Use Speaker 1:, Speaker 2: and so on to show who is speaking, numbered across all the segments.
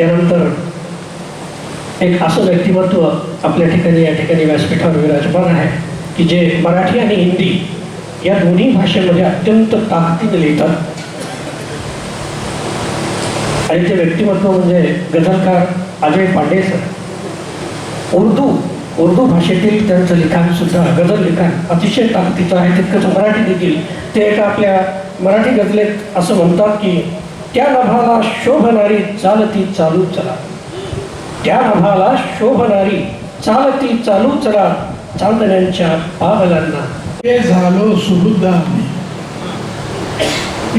Speaker 1: यानंतर एक असं व्यक्तिमत्व आपल्या ठिकाणी या ठिकाणी व्यासपीठावर विराजमान आहे की जे मराठी आणि हिंदी या दोन्ही भाषेमध्ये अत्यंत ताकदीने लिहितात. आणि ते व्यक्तिमत्व म्हणजे गझलकार अजय पांडे सर. उर्दू उर्दू भाषेतील त्यांचं लिखाण सुद्धा गझल लिखाण अतिशय ताकदीचं आहे. तितकंच मराठी देखील. ते एका आपल्या मराठी गझलेत असं म्हणतात की त्या नभाला शोभणारी चालती चालू चला. त्या नभाला शोभणारी चालती चालू चला चांदण्यांच्या पावलांना
Speaker 2: इतके झालो सुबुद्ध आम्ही.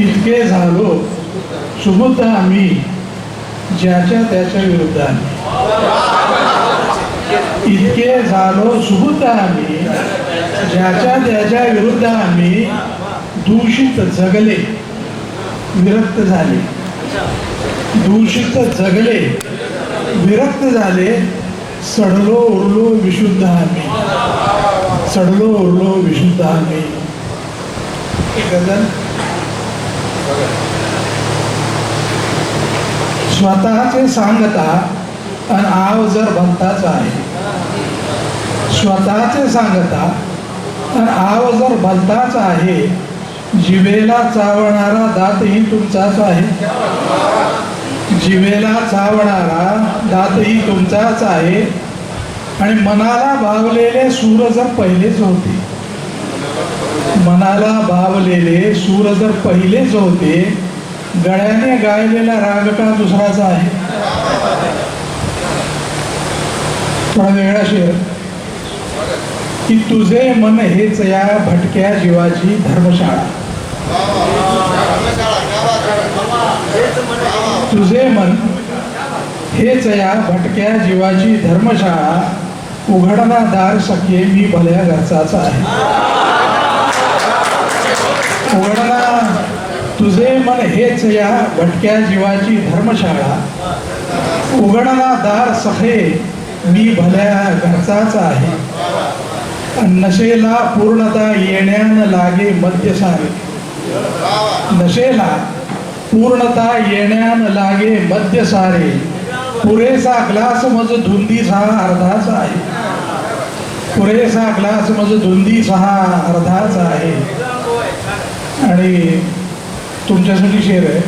Speaker 2: इतके झालो सुबुद्ध आम्ही ज्याच्या त्याच्या विरुद्ध आम्ही. इतके झालो सुबुद्ध आम्ही ज्याच्या त्याच्या विरुद्ध आम्ही दूषित जगले. विरक्त झाले. दूषित जगले विरक्त झाले सडलो उरलो विशुद्ध आम्ही. सडलो उरलो विशुद्ध आम्ही. ही स्वतःचे सांगता आणि आव जर भलताच आहे. स्वतःचे सांगता आणि आव जर भलताच आहे जिवेला चावणारा दातही तुमचाच आहे. जिवेला चावणारा दातही तुमचाच आहे. आणि मनाला भावलेले सूर जर पहिलेच होते. मनाला भावलेले सूर जर पहिलेच होते. गळ्याने गायलेला राग का दुसराच आहे. थोडा वेगळा शेर की तुझे मन हेच या भटक्या जीवाची धर्मशाळा. तुझे मन हेच या भटक्या जीवाची धर्मशाळा उघडना दार सखे मी भल्या घरचाच आहे. उघडणा तुझे मन हेच या भटक्या जीवाची धर्मशाळा उघडना दार सखे मी भल्या घरचाच आहे. नशेला पूर्णता येण्यान लागे मद्यसारे. नशेला पूर्णता येण्यान लागे मद्य सारे पुरेसा ग्लास मज धुंदी सहा अर्धाच आहे. पुरेसा ग्लास मज धुंदी सहा अर्धाच आहे. आणि तुमच्यासाठी शेर आहे.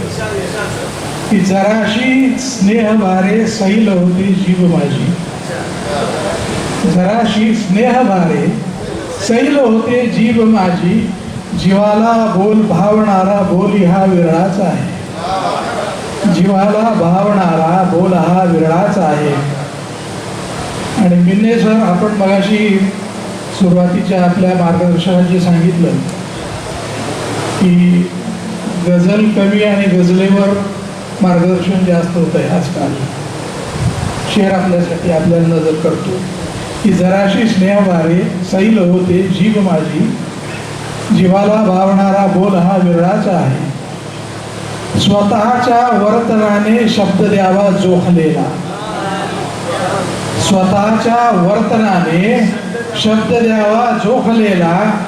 Speaker 2: की जराशी स्नेह भारे सैल होती जीव माझी. जराशी स्नेह भारे सैल होते जीव माझी. जीवाला बोल भावणारा बोल हा विरळाच आहे. जीवाला भावणारा बोल हा विरळाच आहे. आणि मिन्ने सर आपण मगाशी सुरुवातीच्या आपल्या मार्गदर्शनाची सांगितलं की गझल कवी आणि गझलेवर मार्गदर्शन जास्त होत आहे आजकाल शेर आपल्यासाठी आपल्याला नजर करतो. की जराशी स्नेहभारे सैल होते जीव माझी जीवाला भावणारा बोल हा विरळाचा आहे. स्वतःच्या वर्तनाने शब्द द्यावा जोखलेला. स्वतःच्या वर्तनाने शब्द द्यावा जोखलेला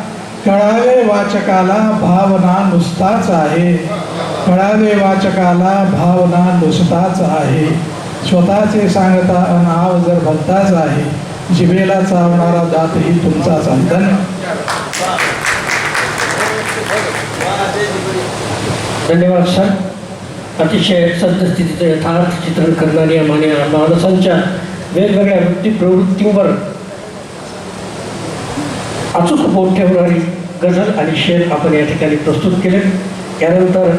Speaker 2: कळावे वाचकाला भावना नुसताच आहे. कळावे वाचकाला भावना नुसताच आहे. स्वतःचे सांगता नाव जर भलताच आहे जिभेला चावणारा दातही तुमचाच आहे. धन्यवाद.
Speaker 1: धन्यवाद सर. अतिशय सद्यस्थितीचं यथार्थ चित्रण करणारी आम्हाला माणसांच्या वेगवेगळ्या वृत्ती प्रवृत्तींवर अचूक बोट ठेवणारी गझल आणि शेर आपण या ठिकाणी प्रस्तुत केले. त्यानंतर